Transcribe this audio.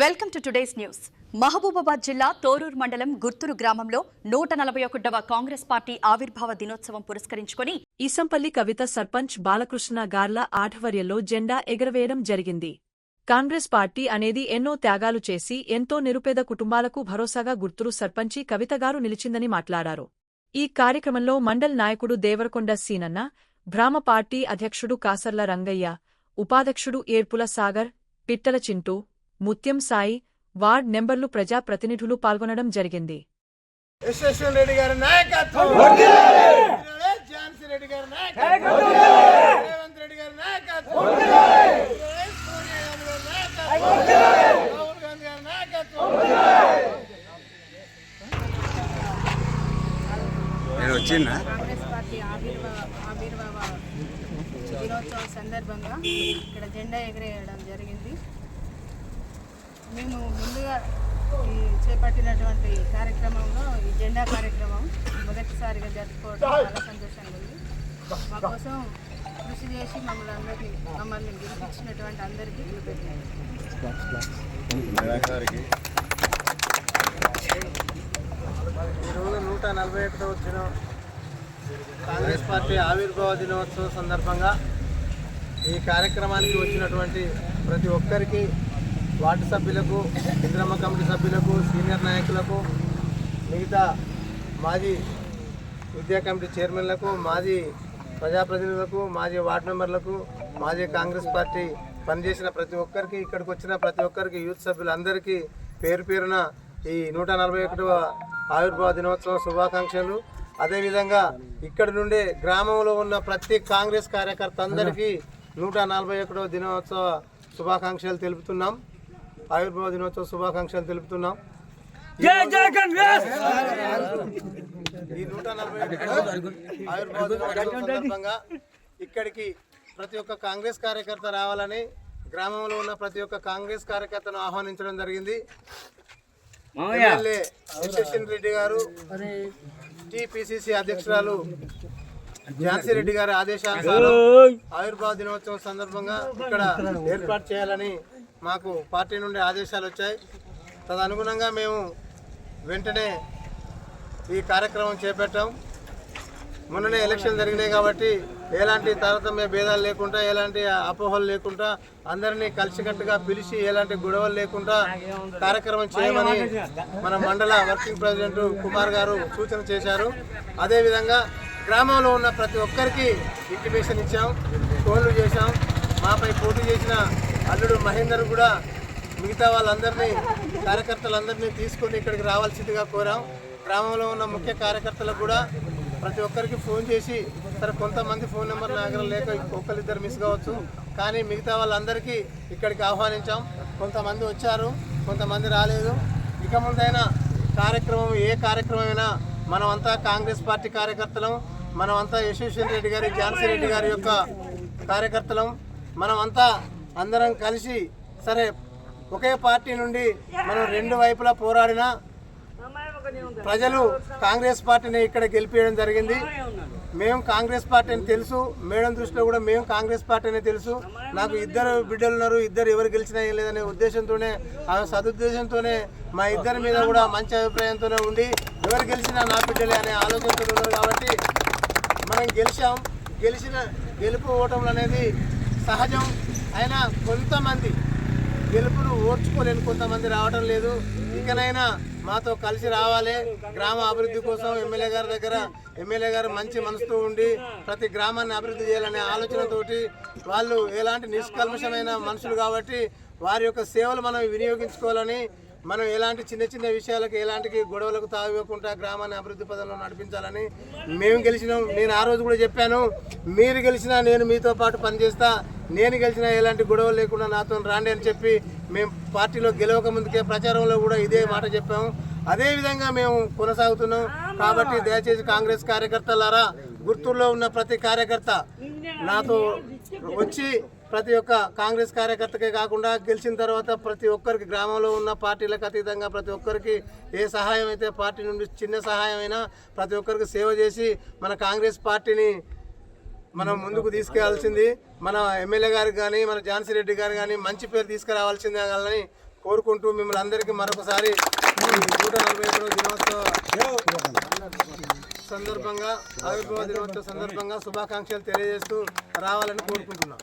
Welcome to today's news. Mahabubabad జిల్లా తోరూరు మండలం గుర్తురు గ్రామంలో నూట నలభై ఒకటవ కాంగ్రెస్ పార్టీ ఆవిర్భావ దినోత్సవం పురస్కరించుకొని ఈసంపల్లి కవిత సర్పంచ్ బాలకృష్ణ గార్ల ఆధ్వర్యంలో జెండా ఎగరవేయడం జరిగింది. కాంగ్రెస్ పార్టీ అనేది ఎన్నో త్యాగాలు చేసి ఎంతో నిరుపేద కుటుంబాలకు భరోసాగా గుర్తురు సర్పంచి కవిత గారు నిలిచిందని మాట్లాడారు. ఈ కార్యక్రమంలో మండల్ నాయకుడు దేవరకొండ సీనన్న భ్రామ పార్టీ అధ్యక్షుడు కాసర్ల రంగయ్య ఉపాధ్యక్షుడు ఏర్పుల సాగర్ పిట్టల చింటూ ముత్యం సాయి వార్డ్ నెంబర్లు ప్రజాప్రతినిధులు పాల్గొనడం జరిగింది యశ్వశ్వర్ రెడ్డి గారి నాయకత్వం వర్ధిల్లాలి. ఝాన్సీ రెడ్డి గారి నాయకత్వం రేవంత్ రెడ్డి గారి నాయకత్వం వర్ధిల్లాలి. సోనియా గాంధీ గారి నాయకత్వం రాహుల్ గాంధీ గారి నాయకత్వం నేను వచ్చిందా కాంగ్రెస్ పార్టీ ఆవిర్భావ ఆవిర్భావ దినోత్సవం సందర్భంగా ఇక్కడ జెండా ఎగరేయడం జరిగింది మేము ముందుగా ఈ చేపట్టినటువంటి కార్యక్రమంలో ఈ జెండా కార్యక్రమం మొదటిసారిగా జరుపుకోవడం చాలా సంతోషంగా ఉంది. మా కోసం కృషి చేసి మమ్మల్ని అందరినీ మమ్మల్ని గెలిపించినటువంటి అందరికీ ఈరోజు నూట నలభై ఒకటో దినం. కాంగ్రెస్ పార్టీ ఆవిర్భావ దినోత్సవం సందర్భంగా ఈ కార్యక్రమానికి వచ్చినటువంటి ప్రతి ఒక్కరికి వార్డు సభ్యులకు ఇంద్రమ్మ కమిటీ సభ్యులకు సీనియర్ నాయకులకు మిగతా మాజీ విద్యా కమిటీ చైర్మన్లకు మాజీ ప్రజాప్రతినిధులకు మాజీ వార్డు మెంబర్లకు మాజీ కాంగ్రెస్ పార్టీ పనిచేసిన ప్రతి ఒక్కరికి ఇక్కడికి వచ్చిన ప్రతి ఒక్కరికి యూత్ సభ్యులందరికీ పేరు పేరున ఈ నూట నలభై ఒకటవ ఆవిర్భావ దినోత్సవం శుభాకాంక్షలు. అదేవిధంగా ఇక్కడి నుండే గ్రామంలో ఉన్న ప్రతి కాంగ్రెస్ కార్యకర్త అందరికీ నూట నలభై ఒకటవ దినోత్సవ శుభాకాంక్షలు తెలుపుతున్నాం. ఆవిర్భావ దినోత్సవ శుభాకాంక్షలు తెలుపుతున్నాం. ఈ నూట నలభై ఒకటవ ఆవిర్భావ దినోత్సవం సందర్భంగా ఇక్కడికి ప్రతి ఒక్క కాంగ్రెస్ కార్యకర్త రావాలని గ్రామంలో ఉన్న ప్రతి ఒక్క కాంగ్రెస్ కార్యకర్తను ఆహ్వానించడం జరిగింది. ఎమ్మెల్యే రెడ్డి గారు టిపిసిసి అధ్యక్షురాలు ఝాన్సీ రెడ్డి గారి ఆదేశానుసారం ఆవిర్భావ దినోత్సవం సందర్భంగా ఇక్కడ ఏర్పాటు చేయాలని మాకు పార్టీ నుండి ఆదేశాలు వచ్చాయి. తదనుగుణంగా మేము వెంటనే ఈ కార్యక్రమం చేపట్టాం. మొన్ననే ఎలక్షన్ జరిగినాయి కాబట్టి ఎలాంటి తారతమ్య భేదాలు లేకుండా ఎలాంటి అపోహలు లేకుండా అందరినీ కలిసికట్టుగా పిలిచి ఎలాంటి గొడవలు లేకుండా కార్యక్రమం చేయమని మన మండల వర్కింగ్ ప్రెసిడెంట్ కుమార్ గారు సూచన చేశారు. అదేవిధంగా గ్రామంలో ఉన్న ప్రతి ఒక్కరికి ఇంటిమేషన్ ఇచ్చాం ఫోన్లు చేశాం. మాపై పోటీ చేసిన అల్లుడు మహేందర్ కూడా మిగతా వాళ్ళందరినీ కార్యకర్తలందరినీ తీసుకొని ఇక్కడికి రావాల్సిందిగా కోరాం. గ్రామంలో ఉన్న ముఖ్య కార్యకర్తలకు కూడా ప్రతి ఒక్కరికి ఫోన్ చేసి సరే కొంతమంది ఫోన్ నెంబర్ నా దగ్గర లేక ఒక్కరిద్దరు మిస్ కావచ్చు కానీ మిగతా వాళ్ళందరికీ ఇక్కడికి ఆహ్వానించాం. కొంతమంది వచ్చారు కొంతమంది రాలేదు. ఇక ముందైనా కార్యక్రమం ఏ కార్యక్రమమైనా మనమంతా కాంగ్రెస్ పార్టీ కార్యకర్తలం మనమంతా యశస్విని రెడ్డి గారి ఝాన్సీ రెడ్డి గారి యొక్క కార్యకర్తలం మనమంతా అందరం కలిసి సరే ఒకే పార్టీ నుండి మనం రెండు వైపులా పోరాడినా ప్రజలు కాంగ్రెస్ పార్టీని ఇక్కడ గెలిపించడం జరిగింది. మేము కాంగ్రెస్ పార్టీ అని తెలుసు. మేడం దృష్టిలో కూడా మేము కాంగ్రెస్ పార్టీ అని తెలుసు. నాకు ఇద్దరు బిడ్డలు ఉన్నారు. ఇద్దరు ఎవరు గెలిచినా ఏం లేదనే ఉద్దేశంతోనే ఆమె సదుద్దేశంతోనే మా ఇద్దరి మీద కూడా మంచి అభిప్రాయంతోనే ఉండి ఎవరు గెలిచినా నా బిడ్డలే అనే ఆలోచనతో ఉన్నారు కాబట్టి మనం గెలిచాం. గెలిచిన గెలుపు ఓటములు అనేది సహజం. అయినా కొంతమంది గెలుపును ఓర్చుకోలేని కొంతమంది రావడం లేదు. ఇకనైనా మాతో కలిసి రావాలి. గ్రామ అభివృద్ధి కోసం ఎమ్మెల్యే గారి దగ్గర ఎమ్మెల్యే గారు మంచి మనసుతో ఉండి ప్రతి గ్రామాన్ని అభివృద్ధి చేయాలనే ఆలోచనతోటి వాళ్ళు ఎలాంటి నిష్కల్మషమైన మనుషులు కాబట్టి వారి యొక్క సేవలు మనం వినియోగించుకోవాలని మనం ఎలాంటి చిన్న చిన్న విషయాలకు ఎలాంటి గొడవలకు తావివ్వకుండా గ్రామాన్ని అభివృద్ధి పదంలో నడిపించాలని మేము గెలిచినాం. నేను ఆ రోజు కూడా చెప్పాను మీరు గెలిచినా నేను మీతో పాటు పనిచేస్తా. నేను గెలిచిన ఎలాంటి గొడవలు లేకుండా నాతో రాండి అని చెప్పి మేము పార్టీలో గెలవక ముందుకే ప్రచారంలో కూడా ఇదే మాట చెప్పాము. అదే విధంగా మేము కొనసాగుతున్నాం. కాబట్టి దయచేసి కాంగ్రెస్ కార్యకర్తలారా గుర్తుల్లో ఉన్న ప్రతి కార్యకర్త నాతో వచ్చి ప్రతి ఒక్క కాంగ్రెస్ కార్యకర్తకే కాకుండా గెలిచిన తర్వాత ప్రతి ఒక్కరికి గ్రామంలో ఉన్న పార్టీలకు అతీతంగా ప్రతి ఒక్కరికి ఏ సహాయం అయితే పార్టీ నుండి చిన్న సహాయం అయినా ప్రతి ఒక్కరికి సేవ చేసి మన కాంగ్రెస్ పార్టీని మనం ముందుకు తీసుకెళ్ళాల్సింది మన ఎమ్మెల్యే గారికి కానీ మన ఝాన్సీ రెడ్డి గారు కానీ మంచి పేరు తీసుకురావాల్సిందే కానీ కోరుకుంటూ మిమ్మల్ని అందరికీ మరొకసారి నూట నలభై ఒకటో దినోత్సవ సందర్భంగా ఆవిర్భావ దినోత్సవ సందర్భంగా శుభాకాంక్షలు తెలియజేస్తూ రావాలని కోరుకుంటున్నాం.